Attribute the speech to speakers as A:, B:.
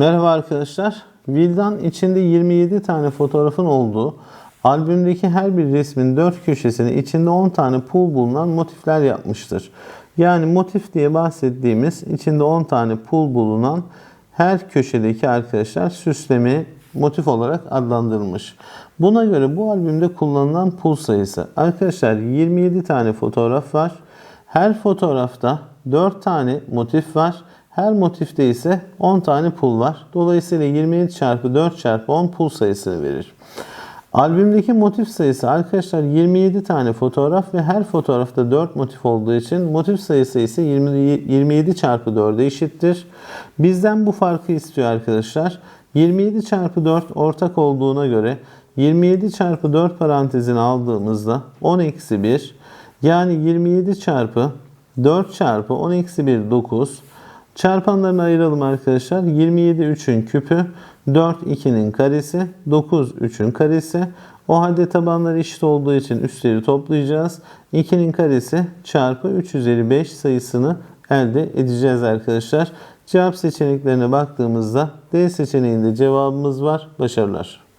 A: Merhaba arkadaşlar. Vildan içinde 27 tane fotoğrafın olduğu, albümdeki her bir resmin dört köşesine içinde 10 tane pul bulunan motifler yapmıştır. Yani motif diye bahsettiğimiz içinde 10 tane pul bulunan her köşedeki arkadaşlar süsleme motif olarak adlandırılmış. Buna göre bu albümde kullanılan pul sayısı arkadaşlar 27 tane fotoğraf var. Her fotoğrafta 4 tane motif var. Her motifte ise 10 tane pul var. Dolayısıyla 27 çarpı 4 çarpı 10 pul sayısını verir. Albümdeki motif sayısı arkadaşlar 27 tane fotoğraf ve her fotoğrafta 4 motif olduğu için motif sayısı ise 20 27 çarpı 4'e eşittir. Bizden bu farkı istiyor arkadaşlar. 27 çarpı 4 ortak olduğuna göre 27 çarpı 4 parantezini aldığımızda 10 eksi 1 yani 27 çarpı 4 çarpı 10 eksi 1 9 Çarpanlarını ayıralım arkadaşlar. 27 3'ün küpü, 4 2'nin karesi, 9 3'ün karesi. O halde tabanları eşit olduğu için üstleri toplayacağız. 2'nin karesi çarpı 3 üzeri 5 sayısını elde edeceğiz arkadaşlar. Cevap seçeneklerine baktığımızda D seçeneğinde cevabımız var. Başarılar.